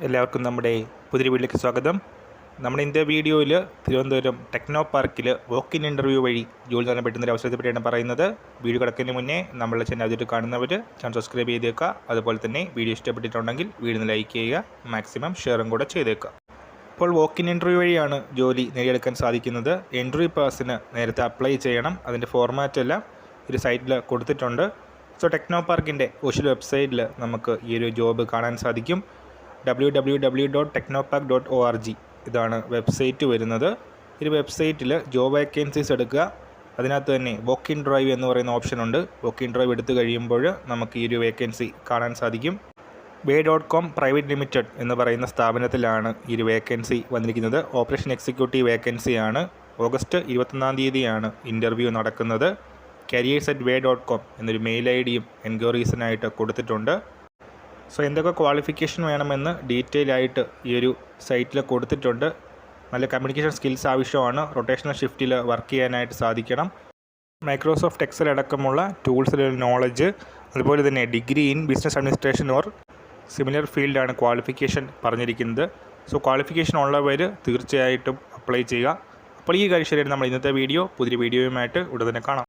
എല്ലാവർക്കും നമ്മുടെ പുതിയ വീട്ടിലേക്ക് സ്വാഗതം. നമ്മുടെ ഇന്നത്തെ വീഡിയോയിൽ തിരുവനന്തപുരം ടെക്നോ പാർക്കിൽ വോക്ക് ഇൻ ഇന്റർവ്യൂ വഴി ജോലി നേടാൻ പറ്റുന്ന ഒരു അവസരത്തെ പറ്റിയാണ് പറയുന്നത്. വീഡിയോ കിടക്കുന്നതിന് മുന്നേ നമ്മളെ ചാനൽ ആദ്യമായിട്ട് കാണുന്നവർ ചാനൽ സബ്സ്ക്രൈബ് ചെയ്തേക്കുക. അതുപോലെ തന്നെ വീഡിയോ ഇഷ്ടപ്പെട്ടിട്ടുണ്ടെങ്കിൽ വീഡിയോ ലൈക്ക് ചെയ്യുക മാക്സിമം ഷെയറും കൂടെ ചെയ്തേക്കുക. ഇപ്പോൾ വോക്ക് ഇൻ ഇന്റർവ്യൂ വഴിയാണ് ജോലി നേടിയെടുക്കാൻ സാധിക്കുന്നത്. എൻട്രി പാസിന് നേരത്തെ അപ്ലൈ ചെയ്യണം. അതിന്റെ ഫോർമാറ്റ് എല്ലാം ഒരു സൈറ്റിൽ കൊടുത്തിട്ടുണ്ട്. സോ ടെക്നോ പാർക്കിന്റെ ഒഫീഷ്യൽ വെബ്സൈറ്റിൽ നമുക്ക് ഈ ഒരു ജോബ് കാണാൻ സാധിക്കും. W W W dot Technopark dot O R G ഇതാണ് വെബ്സൈറ്റ് വരുന്നത്. ഈ വെബ്സൈറ്റിൽ ജോബ് വേക്കൻസീസ് എടുക്കുക. അതിനകത്ത് തന്നെ വോക്ക് ഇൻ ഡ്രൈവ് എന്ന് പറയുന്ന ഓപ്ഷൻ ഉണ്ട്. വോക്ക് ഇൻ ഡ്രൈവ് എടുത്തു കഴിയുമ്പോൾ നമുക്ക് ഈ ഒരു വേക്കൻസി കാണാൻ സാധിക്കും. Way dot com private limited എന്ന് പറയുന്ന സ്ഥാപനത്തിലാണ് ഈ ഒരു വേക്കൻസി വന്നിരിക്കുന്നത്. ഓപ്പറേഷൻ എക്സിക്യൂട്ടീവ് വേക്കൻസിയാണ് ഓഗസ്റ്റ് ഇരുപത്തൊന്നാം തീയതിയാണ് ഇന്റർവ്യൂ നടക്കുന്നത്. Careers at way dot com എന്നൊരു മെയിൽ ഐ ഡിയും എൻക്വയറീസിനായിട്ട് കൊടുത്തിട്ടുണ്ട്. സോ എന്തൊക്കെ ക്വാളിഫിക്കേഷൻ വേണമെന്ന് ഡീറ്റെയിൽ ആയിട്ട് ഈ ഒരു സൈറ്റിൽ കൊടുത്തിട്ടുണ്ട്. നല്ല കമ്മ്യൂണിക്കേഷൻ സ്കിൽസ് ആവശ്യമാണ്. റൊട്ടേഷണൽ ഷിഫ്റ്റിൽ വർക്ക് ചെയ്യാനായിട്ട് സാധിക്കണം. മൈക്രോസോഫ്റ്റ് എക്സൽ അടക്കമുള്ള ടൂൾസിലുള്ള നോളജ് അതുപോലെ തന്നെ degree in business administration or similar ഫീൽഡാണ് ക്വാളിഫിക്കേഷൻ പറഞ്ഞിരിക്കുന്നത്. സോ ക്വാളിഫിക്കേഷൻ ഉള്ളവർ തീർച്ചയായിട്ടും അപ്ലൈ ചെയ്യുക. അപ്പോൾ ഈ കാര്യം ശരിയാണ് നമ്മൾ ഇന്നത്തെ വീഡിയോ പുതിയ വീഡിയോയുമായിട്ട് ഉടനെ കാണാം.